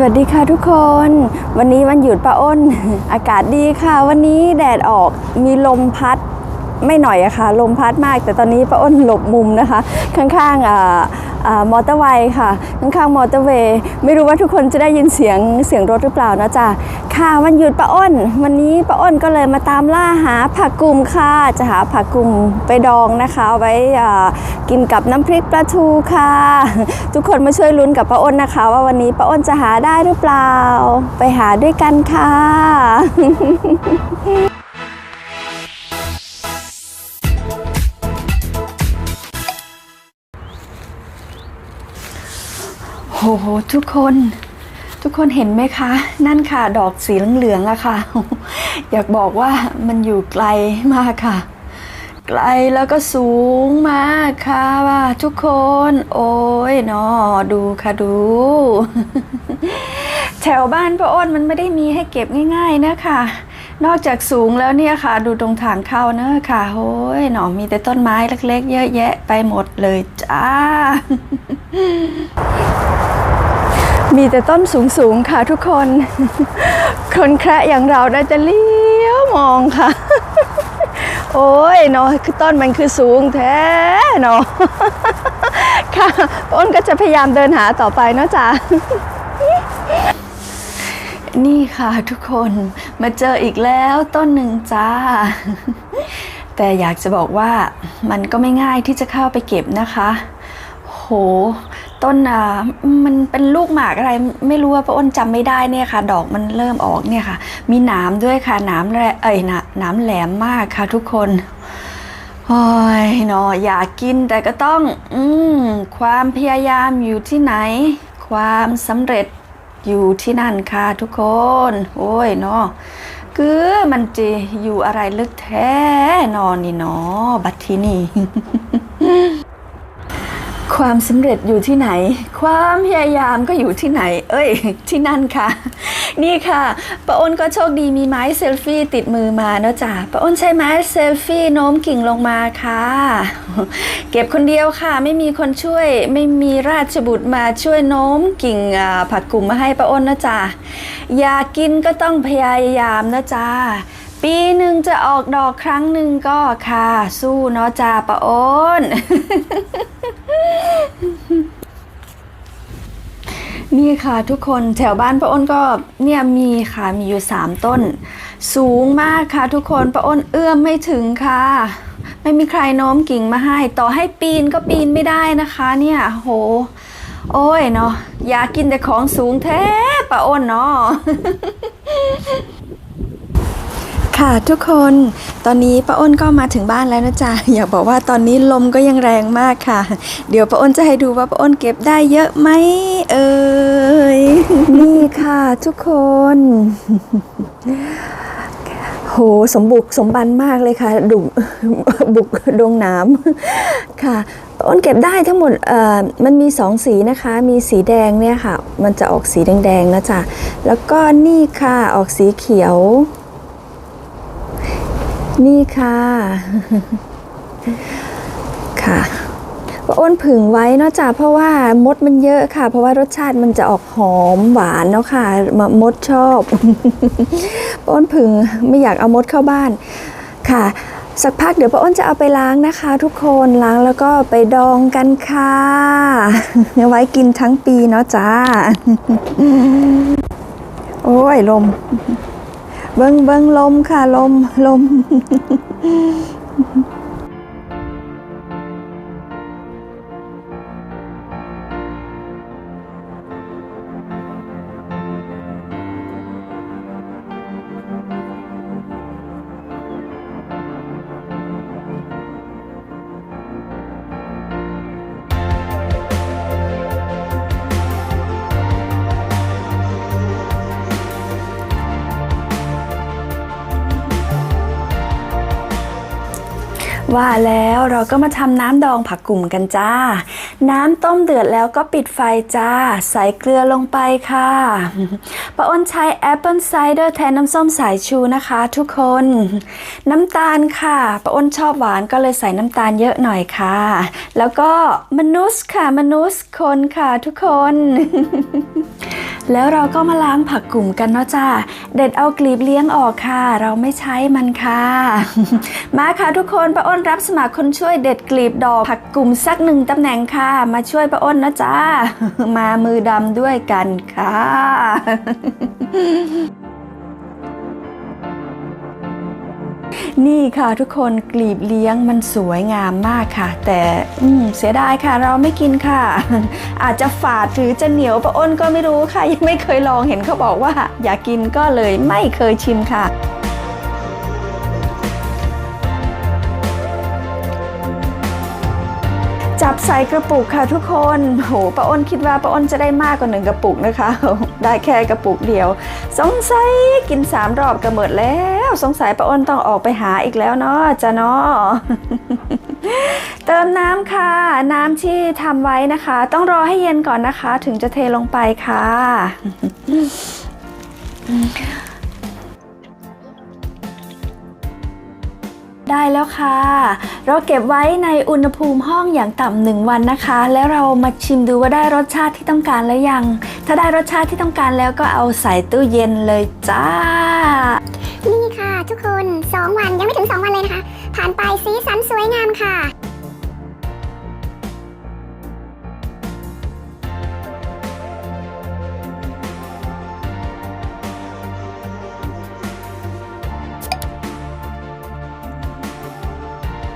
สวัสดีค่ะทุกคน วันนี้วันหยุดป้าอ้น อากาศดีค่ะ วันนี้แดดออกมีลมพัดไม่หน่อยอะค่ะ ลมพัดมาก แต่ตอนนี้ป้าอ้นหลบมุมนะคะ ข้างๆอ่าอ่า มอเตอร์ไวย์ค่ะ ข้างๆมอเตอร์เวย์ไม่รู้ว่าทุกคนจะได้ยินเสียงเสียงรถหรือเปล่านะจ๊ะค่ะวันหยุดป้าอ้น วันนี้ป้าอ้นก็เลยมาตามล่าหาผักกุมค่ะจะหาผักกุมไปดองนะคะเอาไว้กินกับน้ำพริกปลาทูค่ะ ทุกคนมาช่วยลุ้นกับป้าอ้นนะคะ ว่าวันนี้ป้าอ้นจะหาได้หรือเปล่า ไปหาด้วยกันค่ะ โหทุกคน ทุกคนเห็นไหมคะ นั่นค่ะ ดอกสีเหลืองๆอะค่ะ อยากบอกว่ามันอยู่ไกลมากค่ะ ไกลแล้วก็สูงมากค่ะว่าทุกคน โอ้ยนอดูค่ะดู แถวบ้านป้าอ้นมันไม่ได้มีให้เก็บง่าย ๆนะคะนอกจากสูงแล้วเนี่ยค่ะ ดูตรงทางเข้าเนอะค่ะโอ้ยหนอมีแต่ต้นไม้เล็ก ๆ เยอะแยะไปหมดเลยจ้า มีแต่ต้นสูงๆค่ะทุกคน คนแคระอย่างเราได้จะเลี้ยวมองค่ะ โอ้ยเนาะคือต้นมันคือสูงแท้เนาะค่ะอ้นก็จะพยายามเดินหาต่อไปเนาะจ๊ะนี่ค่ะทุกคนมาเจออีกแล้วต้นหนึ่งจ้า แต่อยากจะบอกว่ามันก็ไม่ง่ายที่จะเข้าไปเก็บนะคะ โห ต้นอะมันเป็นลูกหมากอะไรไม่รู้ว่าป้าอ้นจำไม่ได้เนี่ยค่ะ ดอกมันเริ่มออกเนี่ยค่ะ มีหนามด้วยค่ะหนามแรเอ้ยหนาหนามแหลมมากค่ะทุกคนโอ้ยเนาะอยากกินแต่ก็ต้อง อืมความพยายามอยู่ที่ไหน ความสำเร็จอยู่ที่นั่นค่ะทุกคน โอ้ยเนาะคือมันจะอยู่อะไรลึกแท้นอนนี่เนาะบัดที่นี่ ความสำเร็จอยู่ที่ไหน ความพยายามก็อยู่ที่ไหน เอ้ย ที่นั่นค่ะ นี่ค่ะป้าอ้นก็โชคดีมีไม้เซลฟี่ติดมือมาเนอะจ้ะป้าอ้นใช้ไม้เซลฟี่โน้มกิ่งลงมาค่ะ เก็บคนเดียวค่ะ ไม่มีคนช่วย ไม่มีราชบุตรมาช่วยโน้มกิ่งผักกลุ่มมาให้ป้าอ้นนะจ๊ะอยากกินก็ต้องพยายามนะจ๊ะ ปีหนึ่งจะออกดอกครั้งหนึ่งก็ค่ะ สู้เนาะจ้าป้าอ้นนี่ค่ะทุกคนแถวบ้านป้าอ้นก็เนี่ยมีค่ะมีอยู่สามต้น สูงมากค่ะทุกคนป้าอ้นเอื้อมไม่ถึงค่ะ ไม่มีใครโน้มกิ่งมาให้ ต่อให้ปีนก็ปีนไม่ได้นะคะเนี่ยโห โอ้ยเนาะอยากกินแต่ของสูงแท้ป้าอ้นเนาะ ค่ะทุกคนตอนนี้ป้าอ้นก็มาถึงบ้านแล้วนะจ๊ะอยากบอกว่าตอนนี้ลมก็ยังแรงมากค่ะ เดี๋ยวป้าอ้นจะให้ดูว่าป้าอ้นเก็บได้เยอะไหมเอ่ยนี่ค่ะทุกคนโหสมบุกสมบันมากเลยค่ะดุบุกดงหน้ำค่ะป้าอ้นเก็บได้ทั้งหมดเอ่อมันมีสองสีนะคะ มีสีแดงเนี่ยค่ะ มันจะออกสีแดงๆนะจ๊ะแล้วก็นี่ค่ะออกสีเขียว นี่ค่ะ ค่ะป้าอ้นผึ่งไว้เนอะจ้ะเพราะว่ามดมันเยอะค่ะ เพราะว่ารสชาติมันจะออกหอมหวานเนาะค่ะมมดชอบป้าอ้นผึ่งไม่อยากเอามดเข้าบ้านค่ะ สักพักเดี๋ยวป้าอ้นจะเอาไปล้างนะคะ ทุกคนล้างแล้วก็ไปดองกันค่ะไว้กินทั้งปีเนาะจ้าโอ้ยลม เบิ้งเบิ้งลมค่ะลมลม ว่าแล้วเราก็มาทำน้ำดองผักกลุ่มกันจ้า น้ำต้มเดือดแล้วก็ปิดไฟจ้า ใส่เกลือลงไปค่ะป้าอ้นใช้แอปเปิลไซเดอร์แทนน้ำส้มสายชูนะคะทุกคน น้ำตาลค่ะป้าอ้นชอบหวานก็เลยใส่น้ำตาลเยอะหน่อยค่ะ แล้วก็มนุษย์ค่ะมนุษย์คนค่ะทุกคน แล้วเราก็มาล้างผักกลุ่มกันเนาะจ้าเด็ดเอากลีบเลี้ยงออกค่ะ เราไม่ใช้มันค่ะ มาค่ะทุกคนป้าอ้นรับสมัครคนช่วยเด็ดกลีบดอกผักกลุ่มสักหนึ่งตำแหน่งค่ะ มาช่วยป้าอ้นนะจ้ามามือดำด้วยกันค่ะ นี่ค่ะทุกคนกลีบเลี้ยงมันสวยงามมากค่ะ แต่อืเสียดายค่ะ เราไม่กินค่ะ อาจจะฝาดหรือจะเหนียวปะอ้นก็ไม่รู้ค่ะ ยังไม่เคยลองเห็นเขาบอกว่า อยากกินก็เลยไม่เคยชิมค่ะ จับใส่กระปุกค่ะทุกคนโหป้าอ้นคิดว่าป้าอ้นจะได้มากกว่าหนึ่งกระปุกนะคะ ได้แค่กระปุกเดียว สงสัยกินสามรอบก็หมดแล้ว สงสัยป้าอ้นต้องออกไปหาอีกแล้วเนาะจะเนาะเติมน้ำค่ะ น้ำที่ทำไว้นะคะ ต้องรอให้เย็นก่อนนะคะ ถึงจะเทลงไปค่ะ ได้แล้วค่ะ เราเก็บไว้ในอุณหภูมิห้องอย่างต่ำหนึ่งวันนะคะ แล้วเรามาชิมดูว่าได้รสชาติที่ต้องการแล้วยัง ถ้าได้รสชาติที่ต้องการแล้วก็เอาใส่ตู้เย็นเลยจ้า นี่ค่ะทุกคน 2 วันยังไม่ถึง 2 วันเลยนะคะ ผ่านไปสีสันสวยงามค่ะ